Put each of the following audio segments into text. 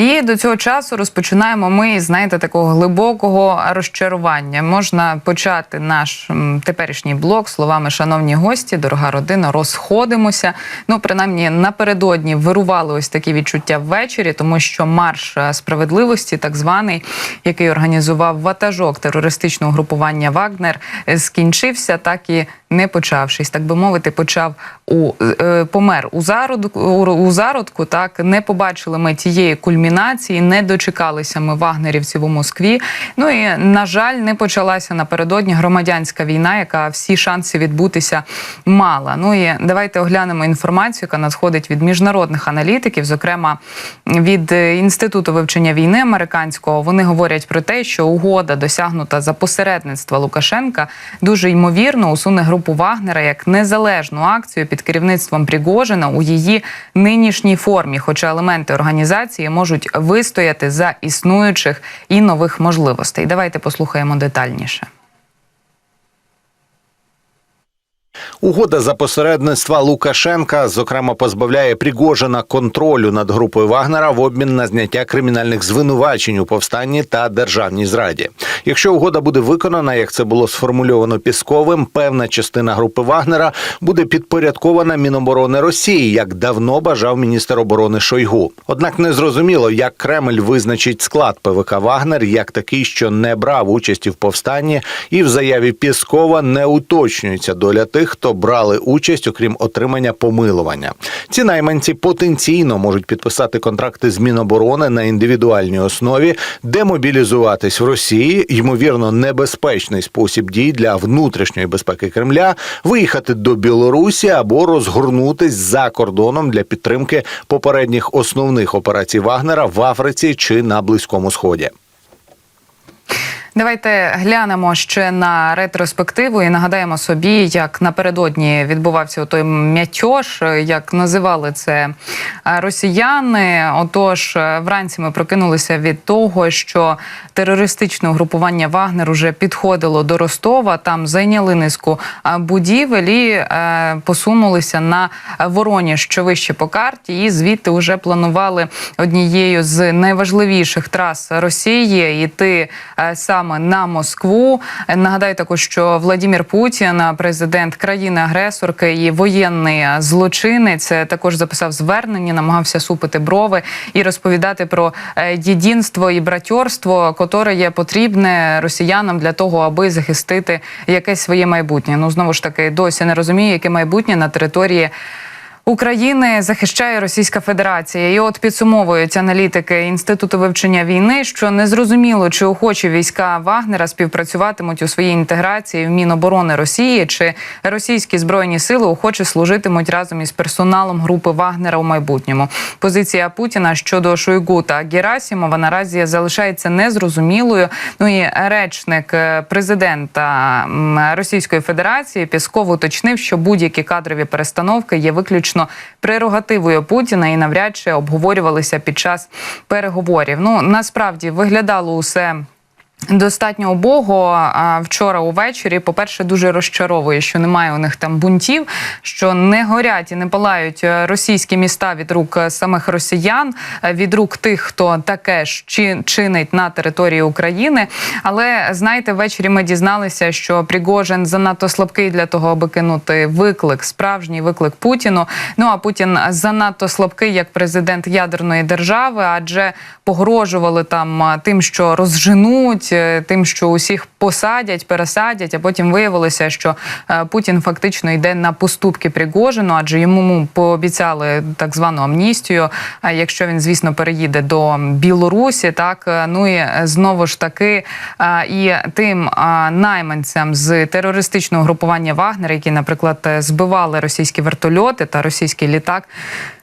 І до цього часу розпочинаємо ми, знаєте, такого глибокого розчарування. Можна почати наш теперішній блок словами шановні гості, дорога родина, розходимося. Ну, принаймні, напередодні вирували ось такі відчуття ввечері, тому що марш е, справедливості, так званий, який організував ватажок терористичного групування Вагнер, е, скінчився, так і не почавшись, так би мовити, почав у е, помер у зародку у зародку. Так не побачили ми тієї кульмінації, не дочекалися ми вагнерівців у Москві. Ну і на жаль, не почалася напередодні громадянська війна, яка всі шанси відбутися мала. Ну і давайте оглянемо інформацію, яка надходить від міжнародних аналітиків, зокрема від інституту вивчення війни американського. Вони говорять про те, що угода досягнута за посередництва Лукашенка дуже ймовірно усуне групу Вагнера як незалежну акцію під керівництвом Пригожина у її нинішній формі, хоча елементи організації можуть вистояти за існуючих і нових можливостей. Давайте послухаємо детальніше. Угода за посередництва Лукашенка, зокрема, позбавляє Пригожина контролю над групою Вагнера в обмін на зняття кримінальних звинувачень у повстанні та державній зраді. Якщо угода буде виконана, як це було сформульовано Пісковим, певна частина групи Вагнера буде підпорядкована Міноборони Росії, як давно бажав міністр оборони Шойгу. Однак не зрозуміло, як Кремль визначить склад ПВК Вагнер як такий, що не брав участі в повстанні, і в заяві Піскова не уточнюється доля тих, хто брали участь, окрім отримання помилування. Ці найманці потенційно можуть підписати контракти з Міноборони на індивідуальній основі, демобілізуватись в Росії, ймовірно, небезпечний спосіб дій для внутрішньої безпеки Кремля, виїхати до Білорусі або розгорнутись за кордоном для підтримки попередніх основних операцій Вагнера в Африці чи на Близькому Сході. Давайте глянемо ще на ретроспективу і нагадаємо собі, як напередодні відбувався той м'ятьош, як називали це росіяни. Отож, вранці ми прокинулися від того, що терористичне угрупування Вагнер уже підходило до Ростова. Там зайняли низку будівель і посунулися на Вороніж, що вище по карті, і звідти вже планували однією з найважливіших трас Росії йти саме на Москву. Нагадаю також, що Владимир Путін, президент країни-агресорки і воєнний злочинець, також записав звернення, намагався супити брови і розповідати про єдинство і братьорство, котре є потрібне росіянам для того, аби захистити якесь своє майбутнє. Ну знову ж таки досі не розумію, яке майбутнє на території. України захищає Російська Федерація, і от підсумовують аналітики інституту вивчення війни, що незрозуміло, чи охочі війська Вагнера співпрацюватимуть у своїй інтеграції в Міноборони Росії, чи російські збройні сили охоче служитимуть разом із персоналом групи Вагнера у майбутньому. Позиція Путіна щодо Шойгу та Герасімова наразі залишається незрозумілою. Ну і речник президента Російської Федерації Пісков уточнив, що будь-які кадрові перестановки є виключно прерогативою Путіна і навряд чи обговорювалися під час переговорів. Ну насправді виглядало усе. Достатньо убого а вчора увечері, по-перше, дуже розчаровує, що немає у них там бунтів, що не горять і не палають російські міста від рук самих росіян, від рук тих, хто таке ж чинить на території України. Але знаєте, ввечері ми дізналися, що Пригожин занадто слабкий для того, аби кинути виклик, справжній виклик Путіну. Ну а Путін занадто слабкий як президент ядерної держави, адже погрожували там тим, що розженуть. Тим, що усіх посадять, пересадять, а потім виявилося, що Путін фактично йде на поступки Пригожину, адже йому пообіцяли так звану амністію. якщо він, звісно, переїде до Білорусі, так ну і знову ж таки, і тим найманцям з терористичного групування Вагнера, які, наприклад, збивали російські вертольоти та російський літак.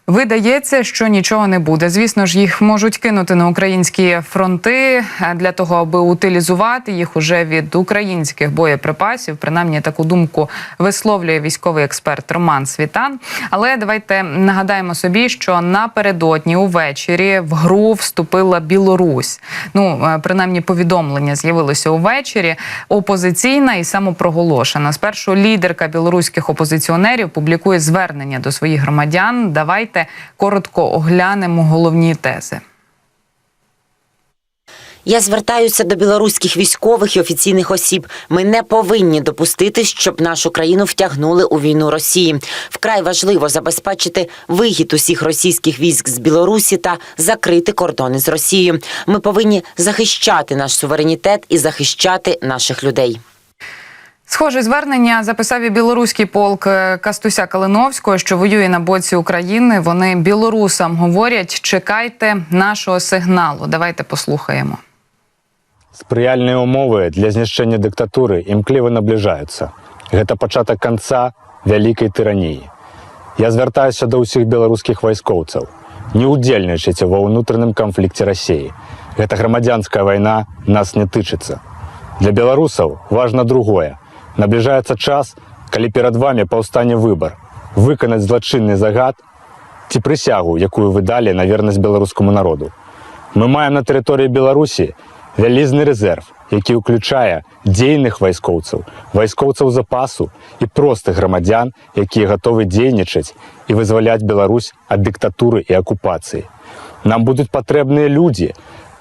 Видається, що нічого не буде. Звісно ж, їх можуть кинути на українські фронти для того, аби утилізувати їх уже від українських боєприпасів. Принаймні таку думку висловлює військовий експерт Роман Світан. Але давайте нагадаємо собі, що напередодні увечері в гру вступила Білорусь. Ну принаймні повідомлення з'явилося увечері. Опозиційна і самопроголошена. Спершу лідерка білоруських опозиціонерів публікує звернення до своїх громадян. Давайте коротко оглянемо головні тези. Я звертаюся до білоруських військових і офіційних осіб. Ми не повинні допустити, щоб нашу країну втягнули у війну Росії. Вкрай важливо забезпечити вихід усіх російських військ з Білорусі та закрити кордони з Росією. Ми повинні захищати наш суверенітет і захищати наших людей. Схоже звернення записав і білоруський полк е, Кастуся Калиновського, що воює на боці України. Вони білорусам говорять: чекайте нашого сигналу. Давайте послухаємо. Спрыяльныя ўмовы для знішчэння дыктатуры імкліва набліжаюцца. Гэта пачатак канца вялікай тыраніі. Я звяртаюся да ўсіх беларускіх вайскоўцаў. Не ўдзельнічайце ва ўнутраным канфлікце рассіі. Гэта грамадзянская вайна нас не тычыцца. Для беларусаў важна другое. Набліжаецца час, калі перад вамі паўстане выбар выканаць злачынны загад ці прысягу, якую вы далі на вернасць беларускаму народу. Мы маем на тэрыторыі Беларусі вялізны рэзерв, які ўключае дзейных вайскоўцаў, вайскоўцаў запасу і простых грамадзян, якія гатовы дзейнічаць і вызваляць Беларусь ад дыктатуры і акупацыі. Нам будуць патрэбныя людзі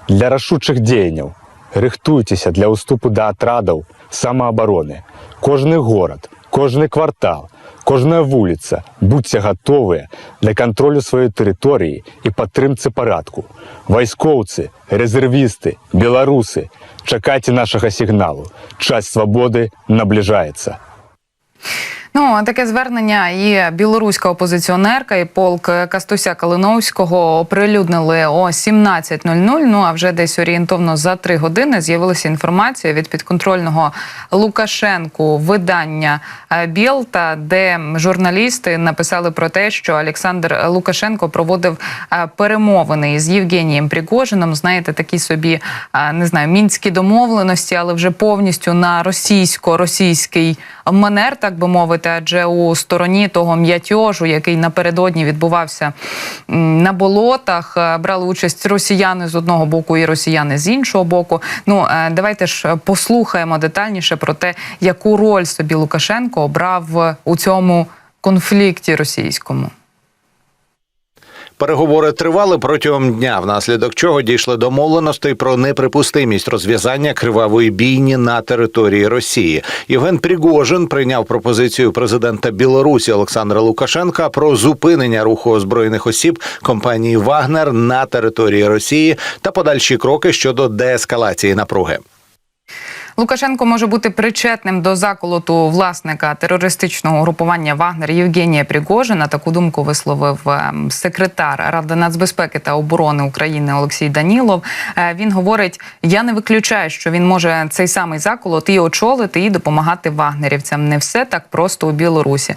для рашучых дзеянняў. Рыхтуйцеся для ўступу да атрадаў самаабароны. Кожны горад, кожны квартал, кожная вуліца будьце гатовыя для кантролю сваёй тэрыторыі і падтрымцы парадку. Вайскоўцы, рэзервісты, беларусы, чакайце нашага сігналу. Час свабоды набліжаецца. Ну таке звернення і білоруська опозиціонерка, і полк Кастуся Калиновського оприлюднили о 17.00. Ну а вже десь орієнтовно за три години з'явилася інформація від підконтрольного Лукашенку видання е, Білта, де журналісти написали про те, що Олександр Лукашенко проводив е, перемовини із Євгенієм Пригожином. Знаєте, такі собі е, не знаю, мінські домовленості, але вже повністю на російсько-російський манер, так би мовити, адже у стороні того м'ятьожу, який напередодні відбувався на болотах, е, брали участь росіяни з одного боку і росіяни з іншого боку. Ну е, давайте ж послухаємо детальніше про те, яку роль собі Лукашенко обрав у цьому конфлікті російському. Переговори тривали протягом дня, внаслідок чого дійшли домовленостей про неприпустимість розв'язання кривавої бійні на території Росії. Євген Пригожин прийняв пропозицію президента Білорусі Олександра Лукашенка про зупинення руху озброєних осіб компанії Вагнер на території Росії та подальші кроки щодо деескалації напруги. Лукашенко може бути причетним до заколоту власника терористичного групування Вагнер Євгенія Пригожина. Таку думку висловив ем, секретар Ради нацбезпеки та оборони України Олексій Данілов. Е, Він говорить: я не виключаю, що він може цей самий заколот і очолити, і допомагати вагнерівцям. Не все так просто у Білорусі.